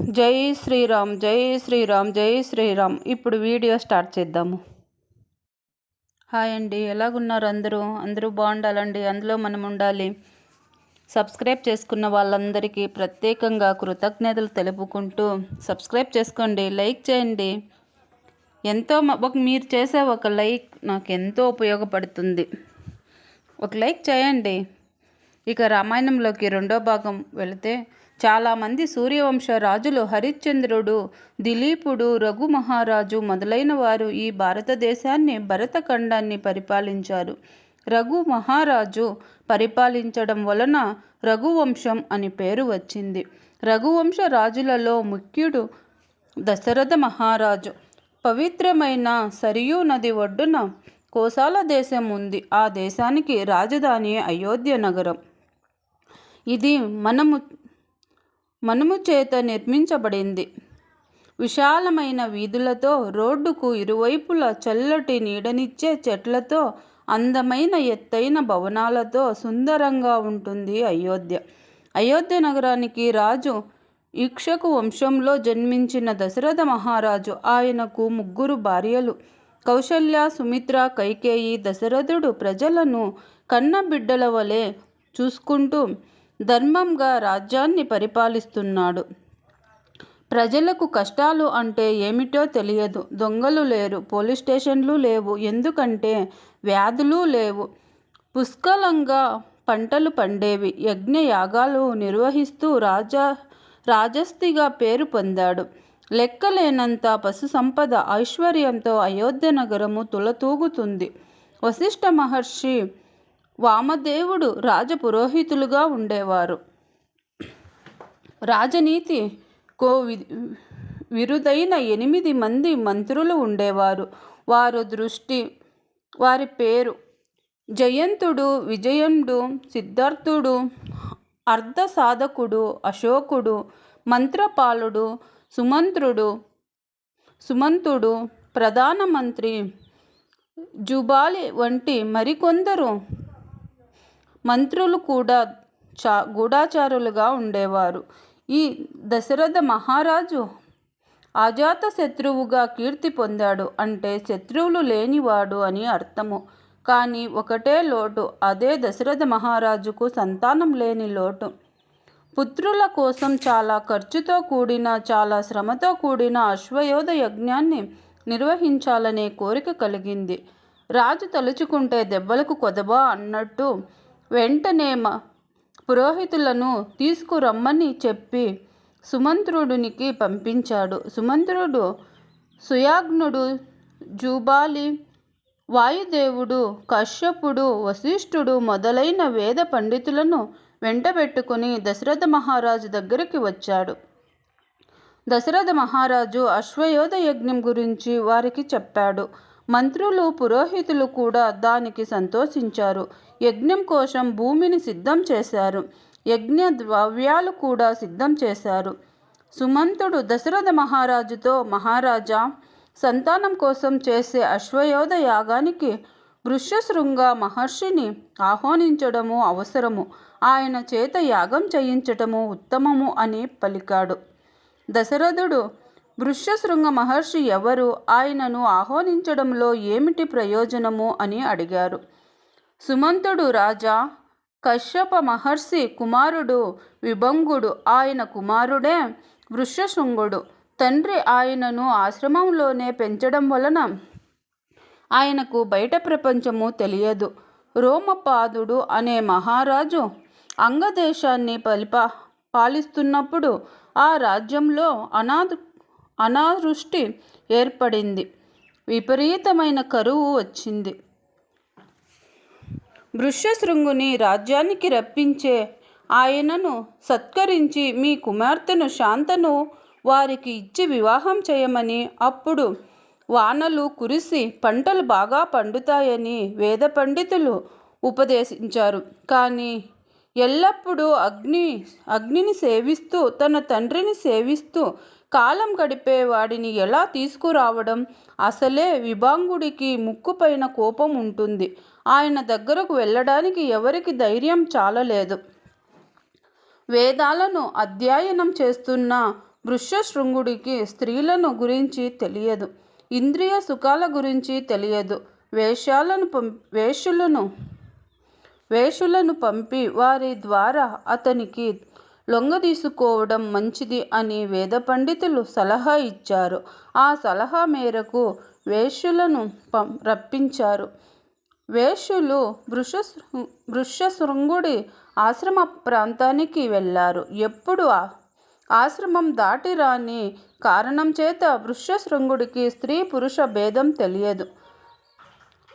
జై శ్రీరామ్ జై శ్రీరామ్ జై శ్రీరామ్. ఇప్పుడు వీడియో స్టార్ట్ చేద్దాము. హాయ్ అండి ఎలాగున్నారు అందరూ? అందరూ బాగుండాలండి అందులో మనం ఉండాలి. సబ్స్క్రైబ్ చేసుకున్న వాళ్ళందరికీ ప్రత్యేకంగా కృతజ్ఞతలు తెలుపుకుంటూ సబ్స్క్రైబ్ చేసుకోండి లైక్ చేయండి. ఎంతో మ- ఒక మీరు చేసే ఒక లైక్ నాకు ఎంతో ఉపయోగపడుతుంది. ఒక లైక్ చేయండి. ఇక రామాయణంలోకి రెండో భాగం వెళితే చాలామంది సూర్యవంశ రాజులు హరిశ్చంద్రుడు దిలీపుడు రఘు మహారాజు మొదలైన వారు ఈ భారతదేశాన్ని భరతఖండాన్ని పరిపాలించారు. రఘు మహారాజు పరిపాలించడం వలన రఘువంశం అని పేరు వచ్చింది. రఘువంశ రాజులలో ముఖ్యుడు దశరథ మహారాజు. పవిత్రమైన సరియూ నది ఒడ్డున కోసాల దేశం ఉంది. ఆ దేశానికి రాజధాని అయోధ్య నగరం. ఇది మనము మనుము చేత నిర్మించబడింది. విశాలమైన వీధులతో రోడ్డుకు ఇరువైపులా చల్లటి నీడనిచ్చే చెట్లతో అందమైన ఎత్తైన భవనాలతో సుందరంగా ఉంటుంది అయోధ్య. అయోధ్య నగరానికి రాజు ఇక్షకు వంశంలో జన్మించిన దశరథ మహారాజు. ఆయనకు ముగ్గురు భార్యలు. కౌశల్య సుమిత్ర కైకేయి దశరథుడు ప్రజలను కన్నబిడ్డల వలె చూసుకుంటూ ధర్మంగా రాజ్యాన్ని పరిపాలిస్తున్నాడు. ప్రజలకు కష్టాలు అంటే ఏమిటో తెలియదు. దొంగలు లేరు పోలీస్ స్టేషన్లు లేవు. ఎందుకంటే వ్యాధులు లేవు. పుష్కలంగా పంటలు పండేవి. యజ్ఞ యాగాలు నిర్వహిస్తూ రాజా రాజస్థిగా పేరు పొందాడు. లెక్కలేనంత పశు సంపద ఐశ్వర్యంతో అయోధ్య నగరము తులతూగుతుంది. వశిష్ఠ మహర్షి వామదేవుడు రాజపురోహితులుగా ఉండేవారు. రాజనీతి కో విరుదైన ఎనిమిది మంది మంత్రులు ఉండేవారు. వారు దృష్టి వారి పేరు జయంతుడు విజయుడు సిద్ధార్థుడు అర్ధ సాధకుడు అశోకుడు మంత్రపాలుడు సుమంత్రుడు సుమంతుడు ప్రధానమంత్రి జుబాలి వంటి మరికొందరు మంత్రులు కూడా చా గూఢాచారులుగా ఉండేవారు. ఈ దశరథ మహారాజు అజాత శత్రువుగా కీర్తి పొందాడు అంటే శత్రువులు లేనివాడు అని అర్థము. కానీ ఒకటే లోటు అదే దశరథ మహారాజుకు సంతానం లేని లోటు. పుత్రుల కోసం చాలా ఖర్చుతో కూడిన చాలా శ్రమతో కూడిన అశ్వయోధ యజ్ఞాన్ని నిర్వహించాలనే కోరిక కలిగింది. రాజు తలుచుకుంటే దెబ్బలకు కొదబా అన్నట్టు వెంటనే పురోహితులను తీసుకురమ్మని చెప్పి సుమంత్రుడినికి పంపించాడు. సుమంత్రుడు సుయాగ్నుడు జూబాలి వాయుదేవుడు కశ్యపుడు వశిష్ఠుడు మొదలైన వేద పండితులను వెంటబెట్టుకుని దశరథ మహారాజు దగ్గరికి వచ్చాడు. దశరథ మహారాజు అశ్వయోధ యజ్ఞం గురించి వారికి చెప్పాడు. మంత్రులు పురోహితులు కూడా దానికి సంతోషించారు. యజ్ఞం కోసం భూమిని సిద్ధం చేశారు. యజ్ఞ ద్రవ్యాలు కూడా సిద్ధం చేశారు. సుమంతుడు దశరథ మహారాజుతో మహారాజా సంతానం కోసం చేసే అశ్వయోధ యాగానికి వృష్యశృంగ మహర్షిని ఆహ్వానించడము అవసరము. ఆయన చేత యాగం చేయించటము ఉత్తమము అని పలికాడు. దశరథుడు వృష్యశృంగ మహర్షి ఎవరు? ఆయనను ఆహ్వానించడంలో ఏమిటి ప్రయోజనము? అని అడిగారు. సుమంతుడు రాజా కశ్యప మహర్షి కుమారుడు విభంగుడు ఆయన కుమారుడే వృష్యశృంగుడు తండ్రి ఆయనను ఆశ్రమంలోనే పెంచడం వలన ఆయనకు బయట ప్రపంచము తెలియదు. రోమపాదుడు అనే మహారాజు అంగదేశాన్ని పలిప పాలిస్తున్నప్పుడు ఆ రాజ్యంలో అనాథ అనావృష్టి ఏర్పడింది. విపరీతమైన కరువు వచ్చింది. వృష్యశృంగుని రాజ్యానికి రప్పించే ఆయనను సత్కరించి మీ కుమార్తెను శాంతను వారికి ఇచ్చి వివాహం చేయమని అప్పుడు వానలు కురిసి పంటలు బాగా పండుతాయని వేద పండితులు ఉపదేశించారు. కానీ ఎల్లప్పుడూ అగ్ని అగ్నిని సేవిస్తూ తన తండ్రిని సేవిస్తూ కాలం గడిపే వాడిని ఎలా తీసుకురావడం? అసలే విభాంగుడికి ముక్కుపైన కోపం ఉంటుంది. ఆయన దగ్గరకు వెళ్ళడానికి ఎవరికి ధైర్యం చాలలేదు. వేదాలను అధ్యయనం చేస్తున్న వృష్యశృంగుడికి స్త్రీలను గురించి తెలియదు. ఇంద్రియ సుఖాల గురించి తెలియదు. వేషాలను పం వేషులను వేషులను పంపి వారి ద్వారా అతనికి లొంగదీసుకోవడం మంచిది అని వేద పండితులు సలహా ఇచ్చారు. ఆ సలహా మేరకు వేషులను పం రప్పించారు. వేష్యులు వృష వృషశృంగుడి ఆశ్రమ ప్రాంతానికి వెళ్ళారు. ఎప్పుడు ఆశ్రమం దాటి రాని కారణం చేత వృషశృంగుడికి స్త్రీ పురుష భేదం తెలియదు.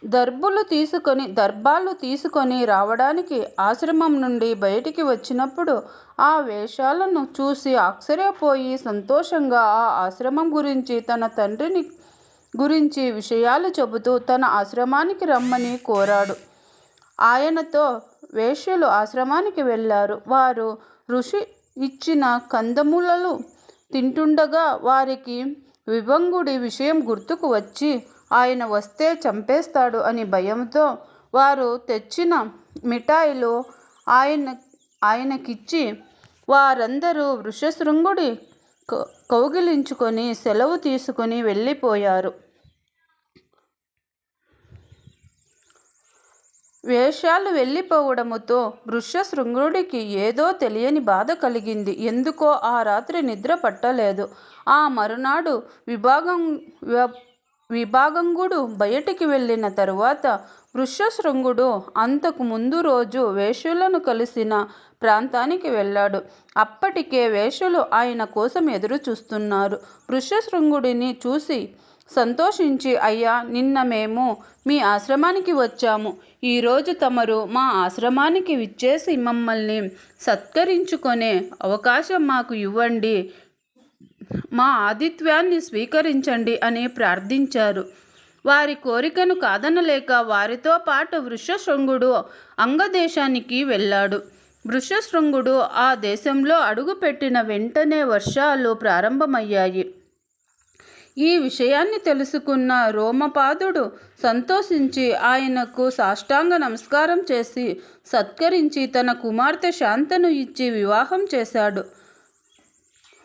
దర్భులు తీసుకొని దర్భాలు తీసుకొని రావడానికి ఆశ్రమం నుండి బయటికి వచ్చినప్పుడు ఆ వేషాలను చూసి ఆశ్చర్యపోయి సంతోషంగా ఆ ఆశ్రమం గురించి తన తండ్రిని గురించి విషయాలు చెబుతూ తన ఆశ్రమానికి రమ్మని కోరాడు. ఆయనతో వేష్యులు ఆశ్రమానికి వెళ్ళారు. వారు ఋషి ఇచ్చిన కందమూలలు తింటుండగా వారికి విభంగుడి విషయం గుర్తుకు వచ్చి ఆయన వస్తే చంపేస్తాడు అని భయంతో వారు తెచ్చిన మిఠాయిలు ఆయన ఆయనకిచ్చి వారందరూ వృషశృంగుడి కౌగిలించుకొని సెలవు తీసుకొని వెళ్ళిపోయారు. వేషాలు వెళ్ళిపోవడముతో వృషశృంగుడికి ఏదో తెలియని బాధ కలిగింది. ఎందుకో ఆ రాత్రి నిద్ర పట్టలేదు. ఆ మరునాడు విభాగం విభాగంగుడు బయటికి వెళ్ళిన తరువాత వృషశృంగుడు అంతకు ముందు రోజు వేషులను కలిసిన ప్రాంతానికి వెళ్ళాడు. అప్పటికే వేషులు ఆయన కోసం ఎదురు చూస్తున్నారు. వృషశృంగుడిని చూసి సంతోషించి అయ్యా నిన్న మేము మీ ఆశ్రమానికి వచ్చాము. ఈరోజు తమరు మా ఆశ్రమానికి విచ్చేసి మమ్మల్ని సత్కరించుకునే అవకాశం మాకు ఇవ్వండి. మా ఆతిథ్యాన్ని స్వీకరించండి అని ప్రార్థించారు. వారి కోరికను కాదనలేక వారితో పాటు వృషశృంగుడు అంగదేశానికి వెళ్ళాడు. వృషశృంగుడు ఆ దేశంలో అడుగుపెట్టిన వెంటనే వర్షాలు ప్రారంభమయ్యాయి. ఈ విషయాన్ని తెలుసుకున్న రోమపాదుడు సంతోషించి ఆయనకు సాష్టాంగ నమస్కారం చేసి సత్కరించి తన కుమార్తె శాంతను ఇచ్చి వివాహం చేశాడు.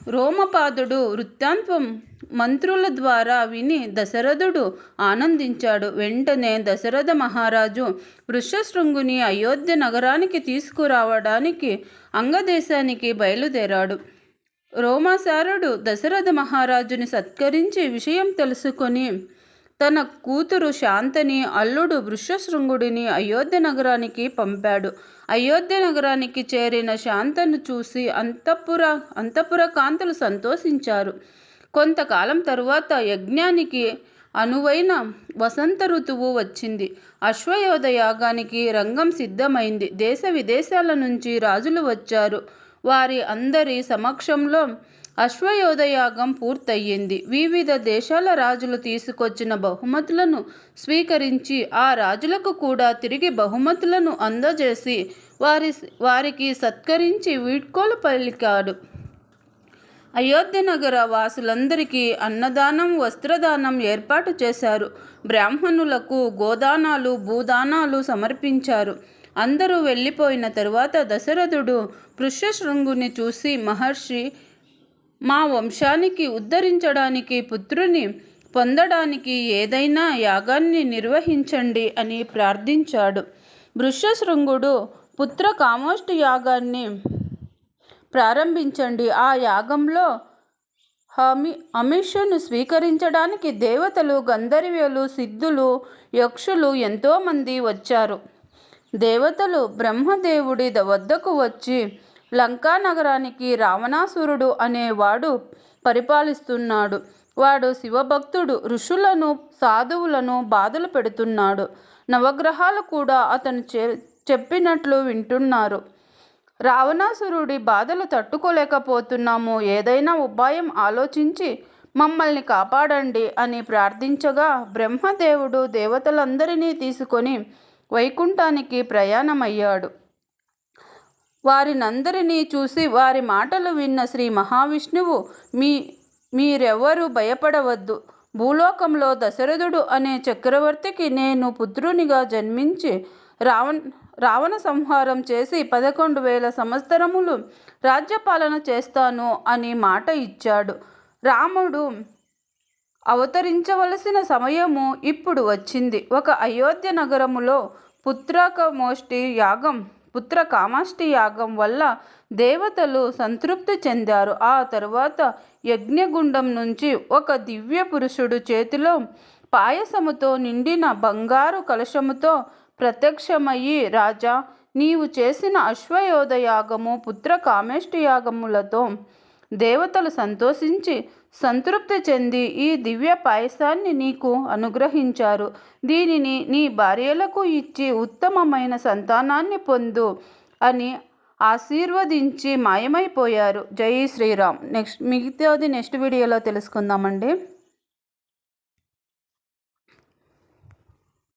రోమపాదుడు వృత్తాంతం మంత్రుల ద్వారా విని దశరథుడు ఆనందించాడు. వెంటనే దశరథ మహారాజు వృషశృంగుని అయోధ్య నగరానికి తీసుకురావడానికి అంగదేశానికి బయలుదేరాడు. రోమాసారుడు దశరథ మహారాజుని సత్కరించి విషయం తెలుసుకొని తన కూతురు శాంతని అల్లుడు వృషశృంగుడిని అయోధ్య నగరానికి పంపాడు. అయోధ్య నగరానికి చేరిన శాంతను చూసి అంతఃపుర అంతఃపుర కాంతులు సంతోషించారు. కొంతకాలం తరువాత యజ్ఞానికి అనువైన వసంత ఋతువు వచ్చింది. అశ్వయోధ యాగానికి రంగం సిద్ధమైంది. దేశ విదేశాల నుంచి రాజులు వచ్చారు. వారి అందరి సమక్షంలో అశ్వయోధయాగం పూర్తయింది వివిధ దేశాల రాజులు తీసుకొచ్చిన బహుమతులను స్వీకరించి ఆ రాజులకు కూడా తిరిగి బహుమతులను అందజేసి వారి వారికి సత్కరించి వీడ్కోలు పలికాడు. అయోధ్య నగర వాసులందరికీ అన్నదానం వస్త్రదానం ఏర్పాటు చేశారు. బ్రాహ్మణులకు గోదానాలు భూదానాలు సమర్పించారు. అందరూ వెళ్ళిపోయిన తరువాత దశరథుడు పృష్యశృంగుని చూసి మహర్షి మా వంశానికి ఉద్ధరించడానికి పుత్రుని పొందడానికి ఏదైనా యాగాన్ని నిర్వహించండి అని ప్రార్థించాడు. వృషశృంగుడు పుత్ర కామోష్టి యాగాన్ని ప్రారంభించండి. ఆ యాగంలో హమి అమిషను స్వీకరించడానికి దేవతలు గంధర్వ్యులు సిద్ధులు యక్షులు ఎంతోమంది వచ్చారు. దేవతలు బ్రహ్మదేవుడి వద్దకు వచ్చి లంకా నగరానికి రావణాసురుడు అనేవాడు పరిపాలిస్తున్నాడు. వాడు శివభక్తుడు ఋషులను సాధువులను బాధలు పెడుతున్నాడు. నవగ్రహాలు కూడా అతను చె చెప్పినట్లు వింటున్నారు. రావణాసురుడి బాధలు తట్టుకోలేకపోతున్నాము. ఏదైనా ఉపాయం ఆలోచించి మమ్మల్ని కాపాడండి అని ప్రార్థించగా బ్రహ్మదేవుడు దేవతలందరినీ తీసుకొని వైకుంఠానికి ప్రయాణమయ్యాడు. వారినందరినీ చూసి వారి మాటలు విన్న శ్రీ మహావిష్ణువు మీ మీరెవరు భయపడవద్దు. భూలోకంలో దశరథుడు అనే చక్రవర్తికి నేను పుత్రునిగా జన్మించి రావణ రావణ సంహారం చేసి పదకొండు వేల సంవత్సరములు రాజ్యపాలన చేస్తాను అని మాట ఇచ్చాడు. రాముడు అవతరించవలసిన సమయము ఇప్పుడు వచ్చింది. ఒక అయోధ్య నగరములో పుత్రకమోష్టి యాగం పుత్ర కామాష్టి యాగం వల్ల దేవతలు సంతృప్తి చెందారు. ఆ తరువాత యజ్ఞగుండం నుంచి ఒక దివ్య పురుషుడు చేతిలో పాయసముతో నిండిన బంగారు కలశముతో ప్రత్యక్షమయ్యి రాజా నీవు చేసిన అశ్వయోధ యాగము పుత్ర కామేష్టి యాగములతో దేవతలు సంతోషించి సంతృప్తి చెంది ఈ దివ్య పాయసాన్ని నీకు అనుగ్రహించారు. దీనిని నీ భార్యలకు ఇచ్చి ఉత్తమమైన సంతానాన్ని పొందు అని ఆశీర్వదించి మాయమైపోయారు. జై శ్రీరామ్. నెక్స్ట్ మిగతాది నెక్స్ట్ వీడియోలో తెలుసుకుందామండి.